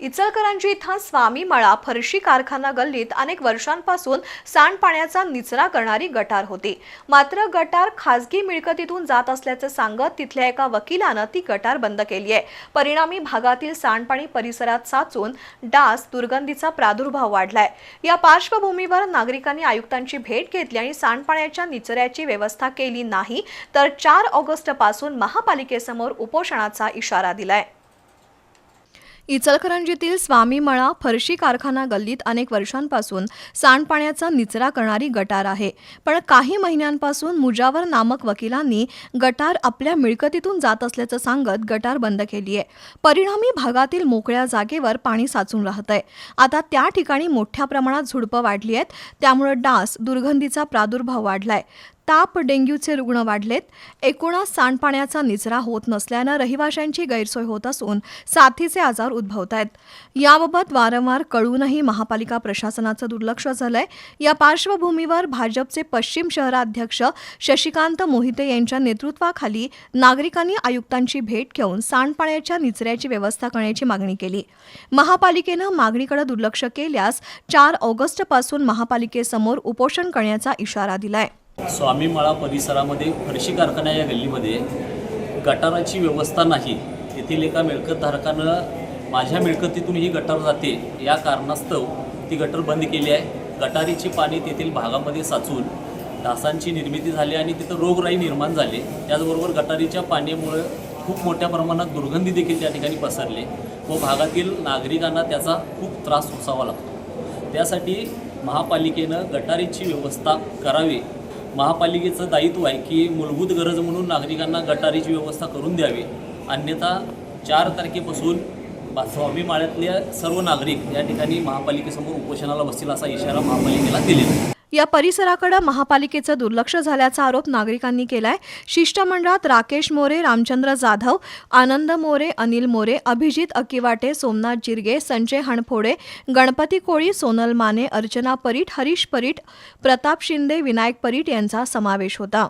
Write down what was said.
इचलकरंजी इथं स्वामी मळा फरशी कारखाना गल्लीत अनेक वर्षांपासून सांडपाण्याचा निचरा करणारी गटार होती. मात्र गटार खासगी मिळकतीतून जात असल्याचं सांगत तिथल्या एका वकिलानं ती गटार बंद केली आहे. परिणामी भागातील सांडपाणी परिसरात साचून डास दुर्गंधीचा प्रादुर्भाव वाढलाय. या पार्श्वभूमीवर नागरिकांनी आयुक्तांची भेट घेतली आणि सांडपाण्याच्या निचऱ्याची व्यवस्था केली नाही तर चार ऑगस्टपासून महापालिकेसमोर उपोषणाचा इशारा दिलाय. इचलकरंजीतील स्वामीमळा फरशी कारखाना गल्लीत अनेक वर्षांपासून सांडपाण्याचा निचरा करणारी गटार आहे. पण काही महिन्यांपासून मुजावर नामक वकिलांनी गटार आपल्या मिळकतीतून जात असल्याचं सांगत गटार बंद केली आहे परिणामी भागातील मोकळ्या जागेवर पाणी साचून राहत आहे आता त्या ठिकाणी मोठ्या प्रमाणात झुडपं वाढली आहेत त्यामुळे डास दुर्गंधीचा प्रादुर्भाव वाढलाय. ताप डेंग्यूचे रुग्ण वाढलेत. एकूणच सांडपाण्याचा निचरा होत नसल्यानं रहिवाशांची गैरसोय होत असून साथीचे आजार उद्भवत आहेत याबाबत वारंवार कळूनही महापालिका प्रशासनाचं दुर्लक्ष झालंय. या पार्श्वभूमीवर भाजपचे पश्चिम शहराध्यक्ष शशिकांत मोहिते यांच्या नेतृत्वाखाली नागरिकांनी आयुक्तांची भेट घेऊन सांडपाण्याच्या निचऱ्याची व्यवस्था करण्याची मागणी केली. महापालिकेनं मागणीकडे दुर्लक्ष केल्यास चार ऑगस्टपासून महापालिकेसमोर उपोषण करण्याचा इशारा दिलाय. स्वामीमाळा परिसरामध्ये फरशी कारखाना या गल्लीमध्ये गटाराची व्यवस्था नाही. येथील एका मिळकतधारकानं माझ्या मिळकतीतून ही गटार जाते. या कारणास्तव ती गटर बंद केली आहे. गटारीची पाणी तेथील भागामध्ये साचून डासांची निर्मिती झाली आणि तिथं रोगराई निर्माण झाली. त्याचबरोबर गटारीच्या पाण्यामुळे खूप मोठ्या प्रमाणात दुर्गंधी देखील त्या ठिकाणी पसरले व भागातील नागरिकांना त्याचा खूप त्रास सोसावा लागतो. त्यासाठी महापालिकेनं गटारीची व्यवस्था करावी. महापालिकेचं दायित्व आहे की मूलभूत गरज म्हणून नागरिकांना गटारीची व्यवस्था करून द्यावी. अन्यथा चार तारखेपासून बा स्वामी सर्व नागरिक या ठिकाणी महापालिकेसमोर उपोषणाला बसतील असा इशारा महापालिकेला दिलेला आहे. या परिसराकडे महापालिकेचं दुर्लक्ष झाल्याचा आरोप नागरिकांनी केलाय. शिष्टमंडळात राकेश मोरे रामचंद्र जाधव आनंद मोरे अनिल मोरे अभिजित अकिवाटे सोमनाथ जिरगे संजय हणफोडे गणपती कोळी सोनल माने अर्चना परीट हरीश परीट प्रताप शिंदे विनायक परीट यांचा समावेश होता.